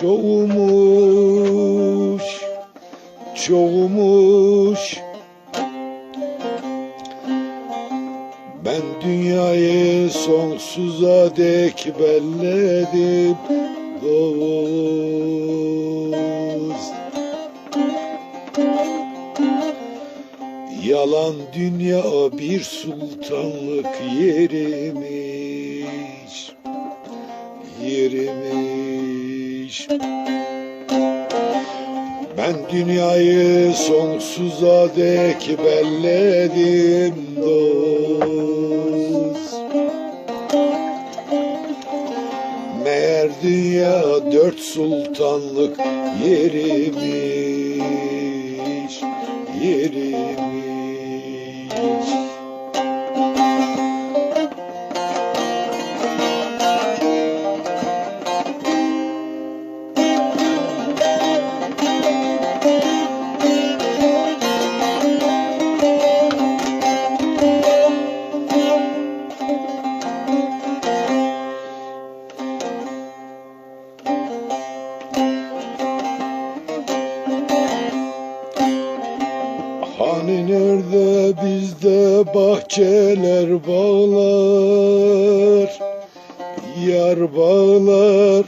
çoğumuş Çoğumuş. Ben dünyayı sonsuza dek belledim dost Yalan dünya bir sultanlık yerimiş Yerimiş Ben dünyayı sonsuza dek belledim dost. Meğer dünya dört sultanlık yerimiş Yerimiş Hani nerede bizde bahçeler bağlar? Yar bağlar.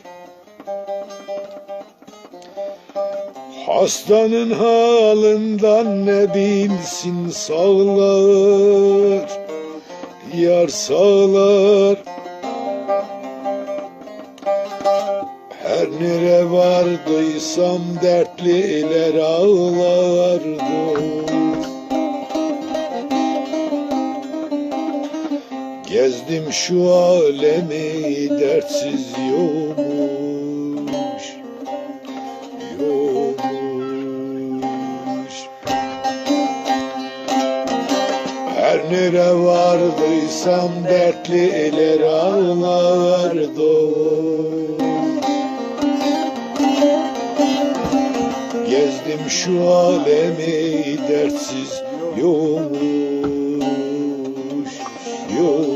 Hastanın halından ne bilsin sağlar? Yar sağlar vardıysam dertliler ağlardı. Gezdim şu alemi dertsiz yoğmuş Yoğmuş Her nere vardıysam dertliler ağlardı Gezdim şu alemi dertsiz yoğmuş Yoğmuş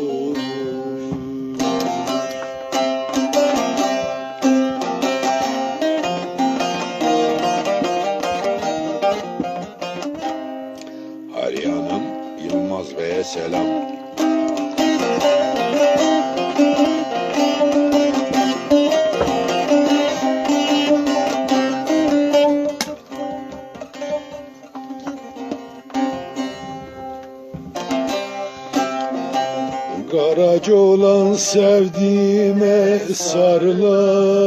sevdiğime sarılan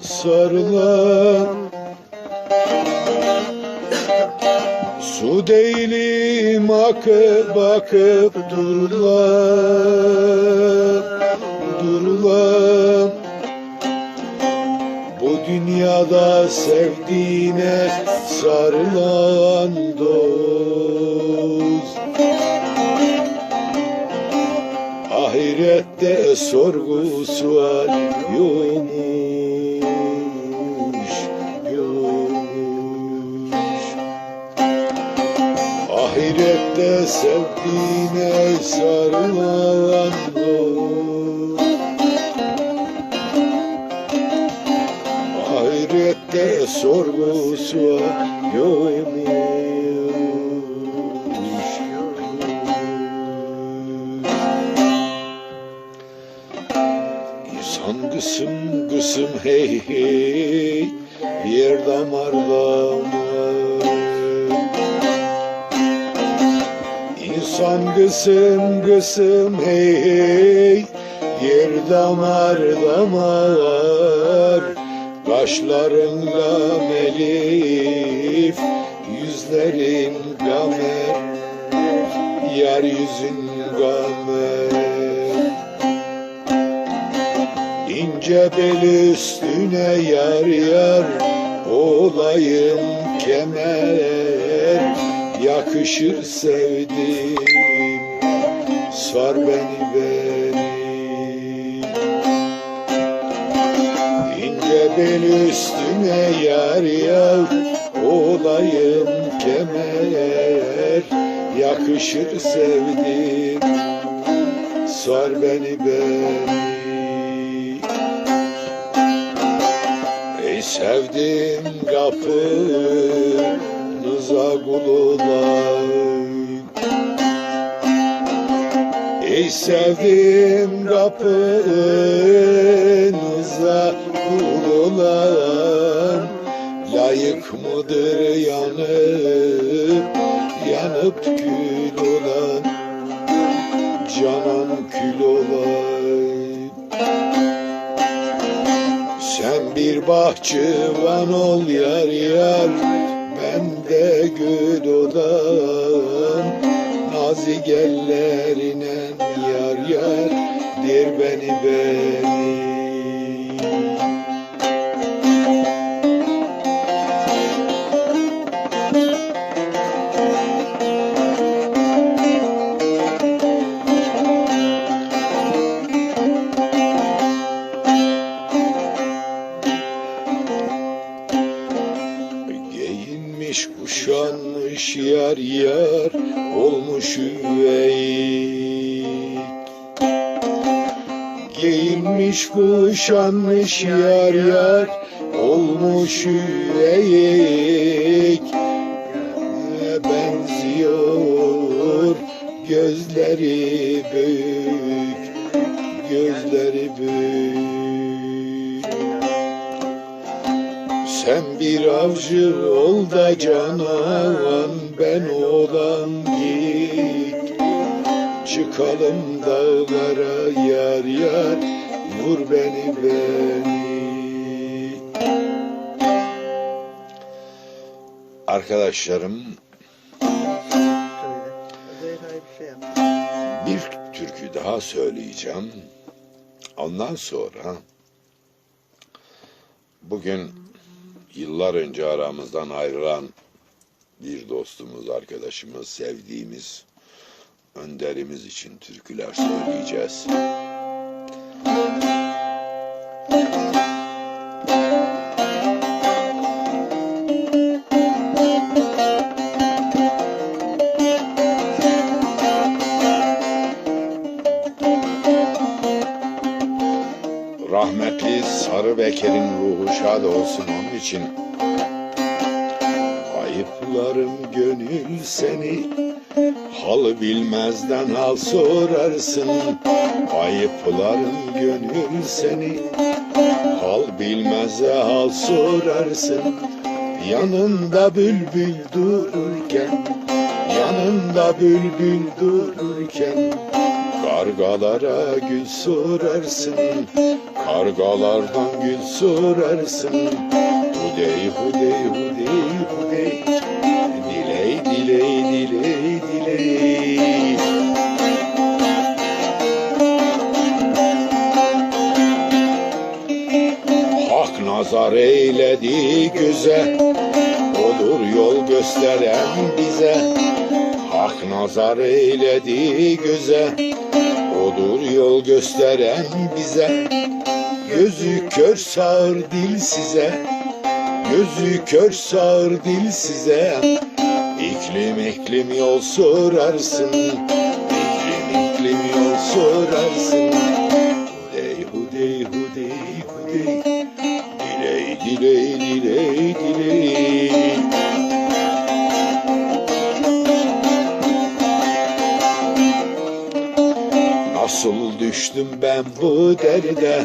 Sarılan Su değilim akıp bakıp durulam Durulam Bu dünyada sevdiğine sarılan dost Ahirette sorgu sual yokmuş Yokmuş Ahirette sevdiğine sarılan Ahirette sorgu sual yokmuş Kısım kısım hey hey Yer damar damar İnsan kısım kısım hey hey Yer damar damar. Kaşların gamelif Yüzlerin gamer Yar yüzün gamer İnce bel üstüne yar yar olayım kemer. Yakışır sevdim sar beni beni. İnce bel üstüne yar yar olayım kemer. Yakışır sevdim sar beni beni sevdim kapınıza kul olayım Ey sevdim kapınıza kul Layık mıdır yanıp bahçıvan ol yar yar. Ben de gül odan Nazi gellerine yar yar. Der beni beni Giyinmiş kuşanmış yar yar olmuş üvey benziyor gözleri Arkadaşlarım bir türkü daha söyleyeceğim. Ondan sonra bugün yıllar önce aramızdan ayrılan bir dostumuz, arkadaşımız, sevdiğimiz önderimiz için türküler söyleyeceğiz. Şad olsun onun için. Ayıplarım gönül seni, hal bilmezden hal sorarsın. Ayıplarım gönül seni, hal bilmeze hal sorarsın. Yanında bülbül dururken, yanında bülbül dururken, Kargalara gül sorarsın, kargalardan gül sorarsın. Hudey hudey hudey hudey, diley diley diley diley. Hak nazar eyledi göze, olur yol gösteren bize. Hak nazar eyledi göze, Odur yol gösteren bize. Gözü kör sağır dil size. Gözü kör sağır dil size. İklim iklim yol sorarsın. İklim iklim yol sorarsın ben bu derde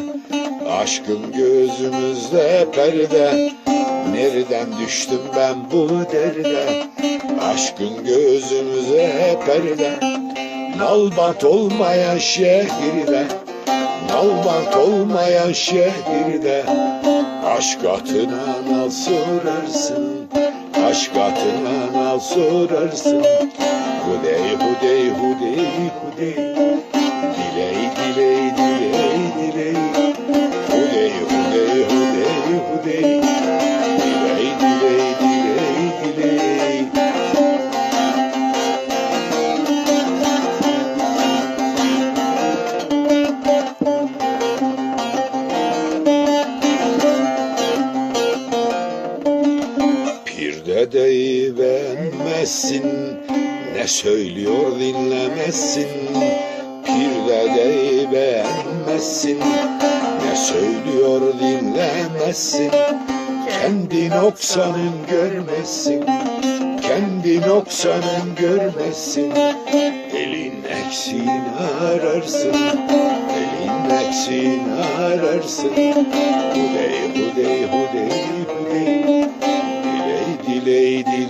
Aşkın gözümüzde perde. Nereden düştüm ben bu derde Aşkın gözümüze perde. Nalbat olmayan şehirde. Nalbat olmayan şehirde. Aşk atına nal sorarsın. Aşk atına nal sorarsın. Hudey hudey hudey hudey dinlemezsin Ne söylüyor dinlemezsin Bir dedeyi beğenmezsin Ne söylüyor dinlemezsin Kendi noksanın görmezsin Kendi noksanın görmezsin Elin eksiğini ararsın Elin eksiğini ararsın Hudey hudey hudey hudey Diley diley diley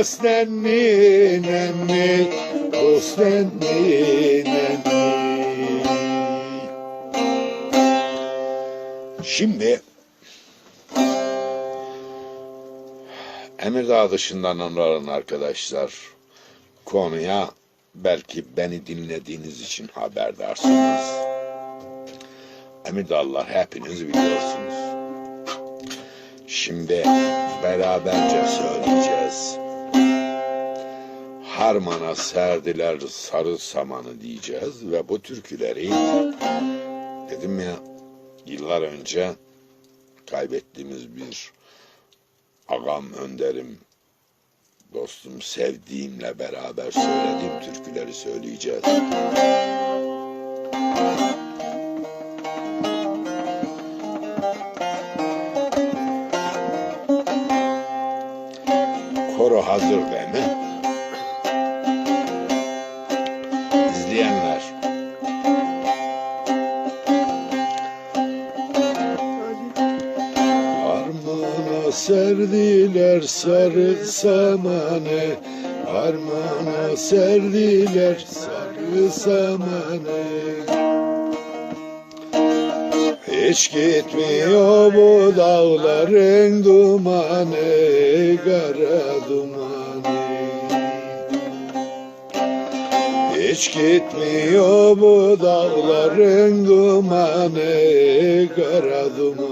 Has nenni nenni Dost nenni Şimdi Emirdağ dışından onların arkadaşlar konuya belki beni dinlediğiniz için haberdarsınız. Emirdağlılar hepiniz biliyorsunuz. Şimdi beraberce söyleyeceğiz. Harmana serdiler sarı samanı diyeceğiz ve bu türküleri dedim ya yıllar önce kaybettiğimiz bir agam önderim dostum sevdiğimle beraber söylediğim türküleri söyleyeceğiz. Koro hazır değil mi? Serdiler sarı samanı Harmana serdiler sarı samanı Hiç gitmiyor bu dağların dumanı Kara dumanı. Hiç gitmiyor bu dağların dumanı Kara dumanı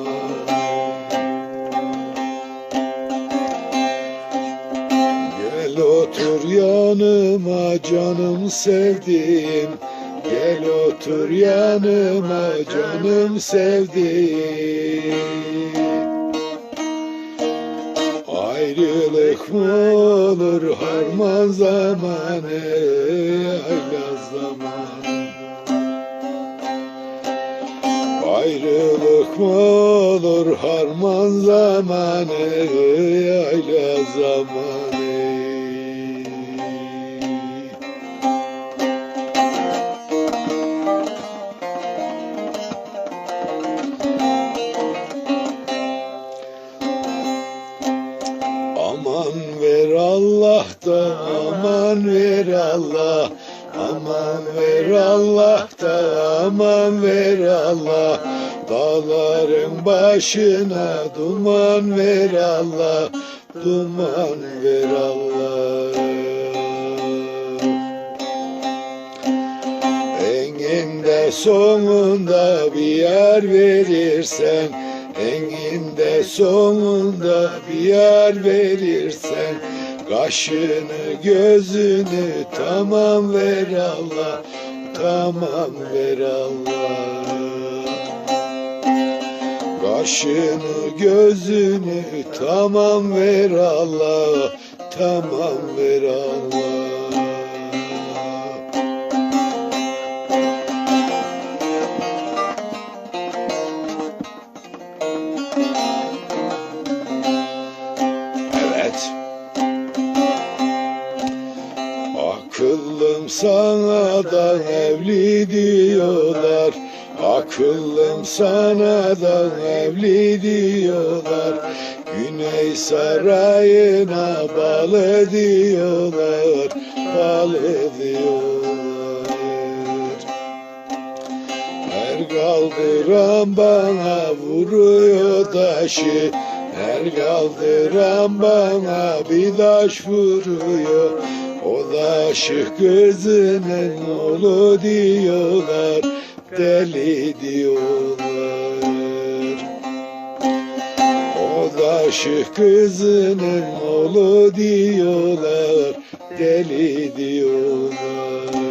yanıma canım sevdiğim Gel otur yanıma canım sevdiğim Ayrılık mı olur harman zamanı Yayla zamanı? Ayrılık mı olur harman zamanı Yayla zamanı ver Allah Aman ver Allah da aman ver Allah. Dağların başına duman ver Allah Duman ver Allah. Enginde sonunda bir yer verirsen Enginde sonunda bir yer verirsen Kaşını gözünü tamam ver Allah Tamam ver Allah. Kaşını gözünü tamam ver Allah Tamam ver Allah sana da evli diyorlar. Akıllım sana da evli diyorlar. Güney sarayına balı diyorlar. Balı diyorlar. Her kaldıran bana vuruyor taşı Her kaldıran bana bir taş vuruyor aşık kızının oğlu diyorlar Deli diyorlar. O da aşık kızının oğlu diyorlar Deli diyorlar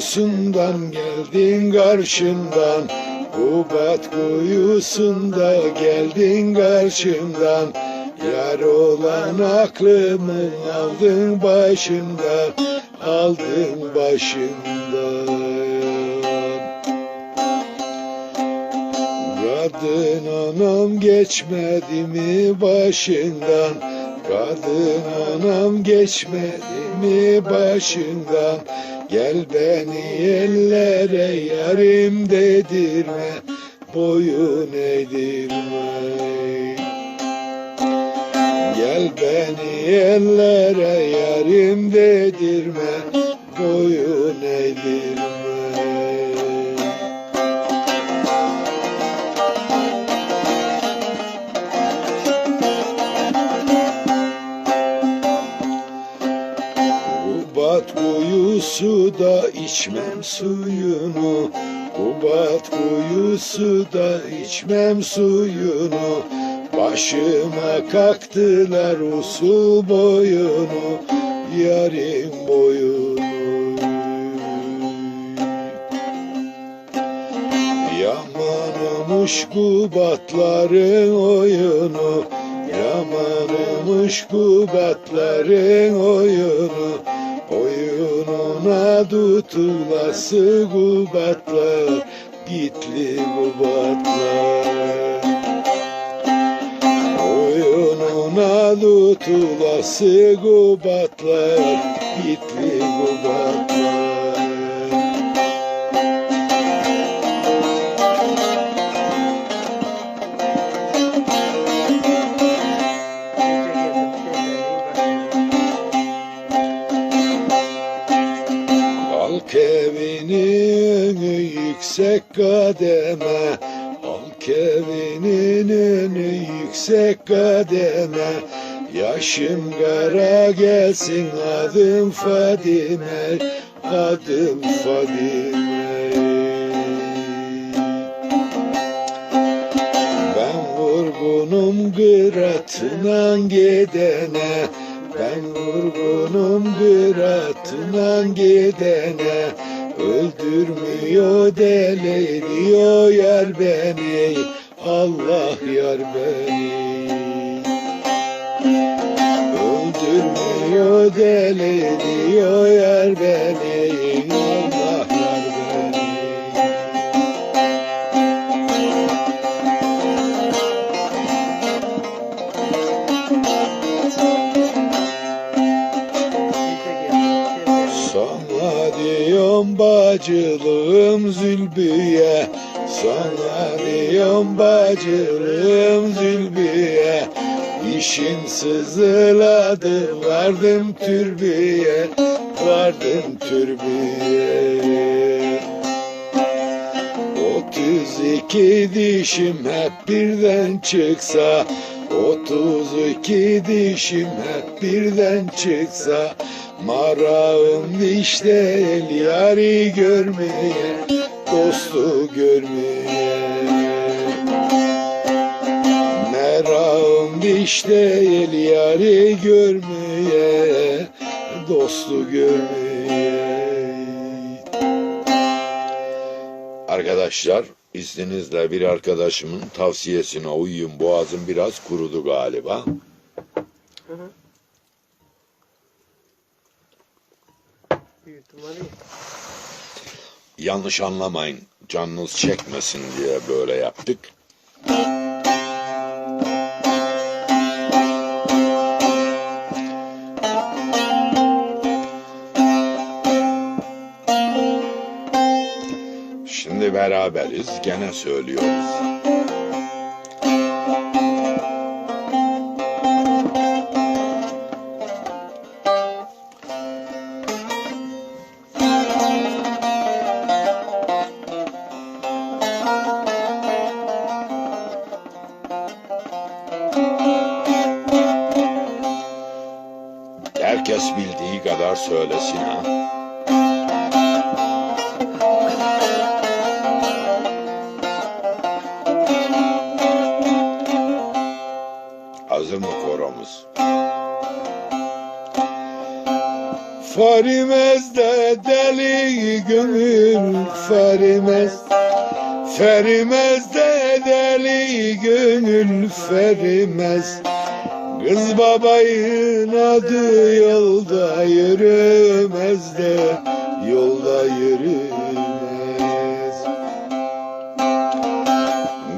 yoldan geldin karşımdan. Kubat kuyusunda geldin karşımdan. Yar olan aklımı aldın başımdan. Aldın başımdan. Kadın anam geçmedi mi başından? Kadın anam geçmedi mi başından Gel beni ellere yarim dedirme Boyun eğdirme. Gel beni ellere yarim dedirme Boyun eğdirme kuyusu da içmem suyunu Kubat kuyusu da içmem suyunu. Başıma kaktılar usul boyunu Yarim boyunu. Yamanımış Kubatların oyunu Yamanımış Kubatların oyunu Oyununa tutulası Kubatlar Gitli Kubatlar Oyununa tutulası Kubatlar Gitli Kubatlar Halk evinin yüksek kademe Halk evinin önü yüksek kademe. Yaşım kara gelsin adım Fadime Adım Fadime. Ben vurgunum kıratına gidene Ben vurgunum kıratına gidene Öldürmüyor deli diyor yar beni Allah yar beni. Öldürmüyor deli diyor yar beni diyorum bacılığım zülbiye Sana diyorum bacılığım zülbiye. İşin sızıladı vardım türbüye Vardım türbüye Otuz iki dişim hep birden çıksa Otuz iki dişim hep birden çıksa Marağım diş değil yari görmeye Dostu görmeye. Meram diş değil yari görmeye Dostu görmeye. Arkadaşlar izninizle bir arkadaşımın tavsiyesine uyuyun. Boğazım biraz kurudu galiba. Yanlış anlamayın. Canınız çekmesin diye böyle yaptık. Beraberiz. Gene söylüyoruz. Farimez'de deli gönül ferimez Ferimez de deli gönül ferimez Kız babayın adı yolda yürümez de Yolda yürümez.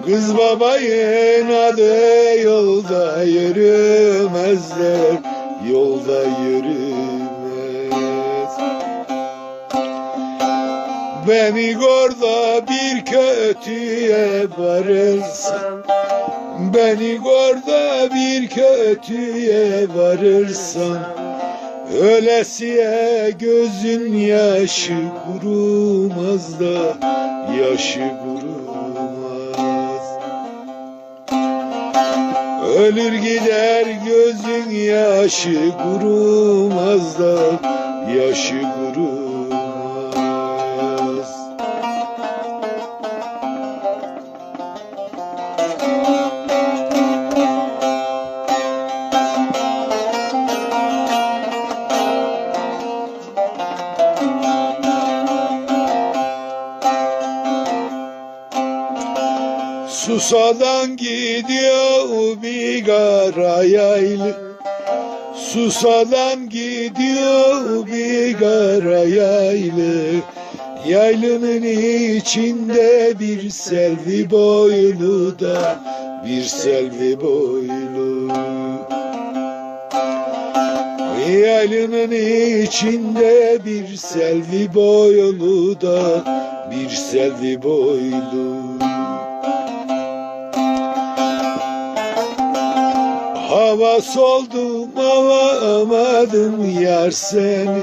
Kız babayın adı yolda yürümez de Yolda yürümez Beni orada bir kötüye varırsan Beni orada bir kötüye varırsan Ölesiye gözün yaşı kurumaz da Yaşı kurumaz. Ölür gider gözün yaşı kurumaz da Yaşı kurumaz Susadan gidiyor bir gara yaylı Susadan gidiyor bir gara yaylı Yaylının içinde bir selvi boylu da Bir selvi boylu. Yaylının içinde bir selvi boylu da Bir selvi boylu Havas oldum alamadım yar seni.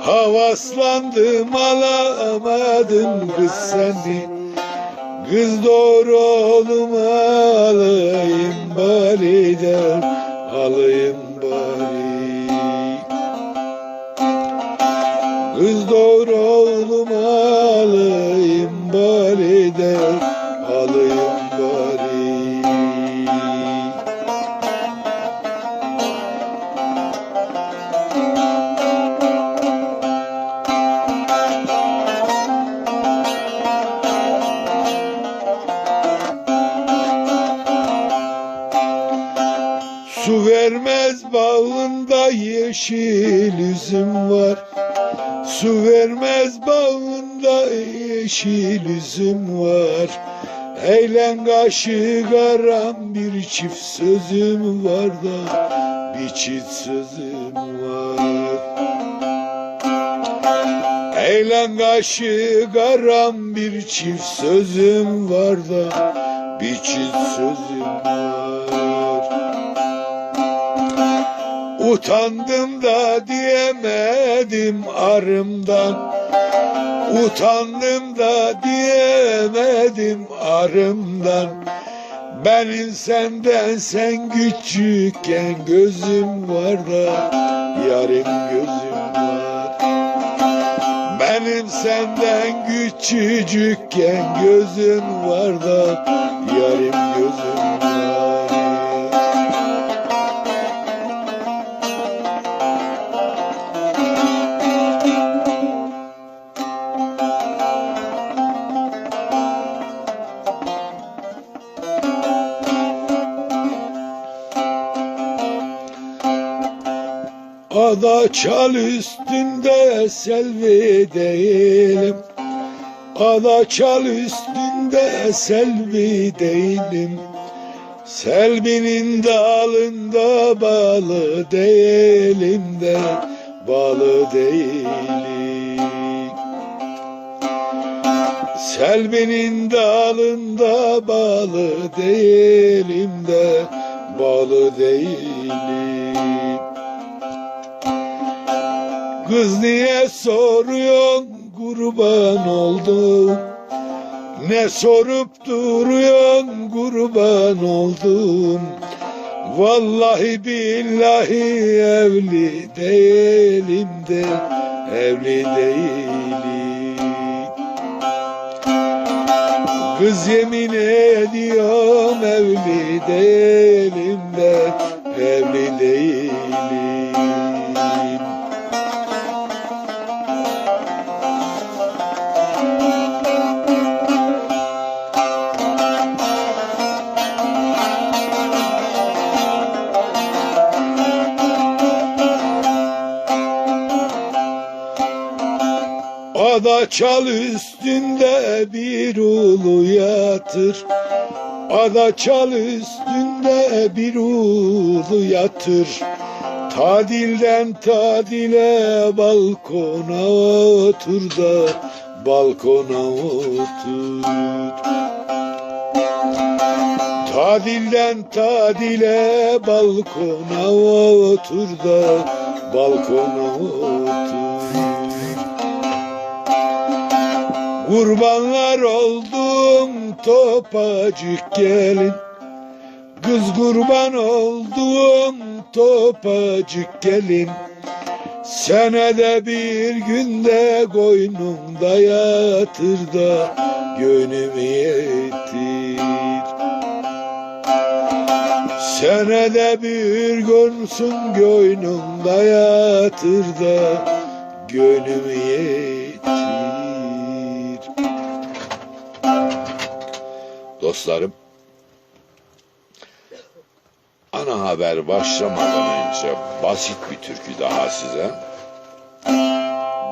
Havaslandım alamadım kız seni. Kız doğru oğlum alayım bari der Alayım Su vermez bağında yeşil üzüm var. Su vermez bağında yeşil üzüm var. Eğlen kaşı karam bir çift sözüm var da Bir çift sözüm var. Eğlen kaşı karam bir çift sözüm var da Bir çift sözüm var Utandım da diyemedim arımdan. Utandım da diyemedim arımdan. Benim senden sen küçükken gözüm var da Yarım gözüm var. Benim senden küçücükken gözüm var da Yarım gözüm var Ada çal üstünde selvi değilim. Ada çal üstünde selvi değilim. Selvinin dalında balı değilim de balı değilim. Selvinin dalında balı değilim de balı değilim Kız niye soruyorsun? Kurban oldum. Ne sorup duruyorsun? Kurban oldum. Vallahi billahi evli değilim de evli değilim. Kız yemin ediyorum evli değilim de evli değilim Ada çal üstünde bir ulu yatır. Ada çal üstünde bir ulu yatır. Tadilden tadile balkona otur da balkona otur. Tadilden tadile balkona otur da balkona otur Kurbanlar oldum topacık gelin. Kız kurban oldum topacık gelin. Senede bir günde koynumda yatır da gönlümü yetir. Senede bir görsün göynümde yatır da gönlümü yetir Dostlarım Ana haber başlamadan önce basit bir türkü daha size.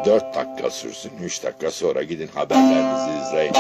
Dört dakika sürsün, üç dakika sonra gidin haberlerinizi izleyin.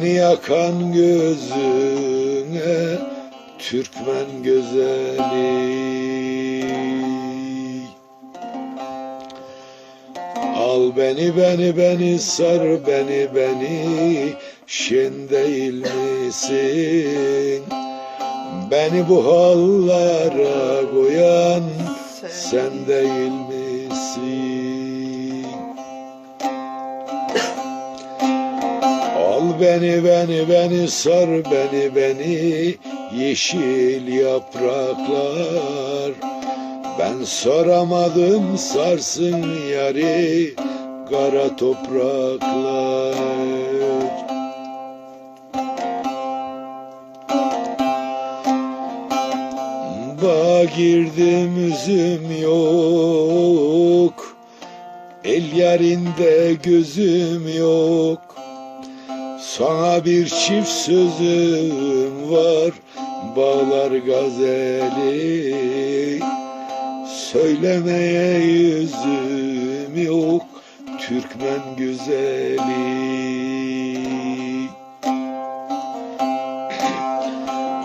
Beni yakan gözüne Türkmen güzeli Al beni beni beni sar beni beni şen değil misin? Beni bu hallara koyan sen değil beni beni beni sar beni beni yeşil yapraklar ben soramadım sarsın yari kara topraklar. Bağ girdim üzüm yok, el yarinde gözüm yok. Sana bir çift sözüm var, bağlar gazeli. Söylemeye yüzüm yok Türkmen güzeli.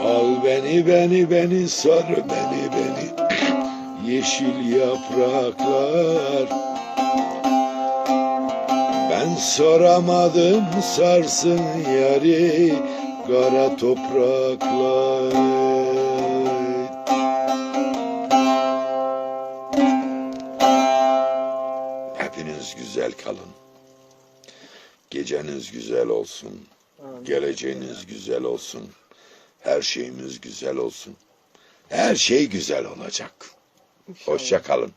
Al beni beni beni sar beni beni. Yeşil yapraklar Ben soramadım sarsın yari Kara topraklar Hepiniz güzel kalın. Geceniz güzel olsun. Geleceğiniz güzel olsun. Her şeyimiz güzel olsun. Her şey güzel olacak. Hoşça kalın.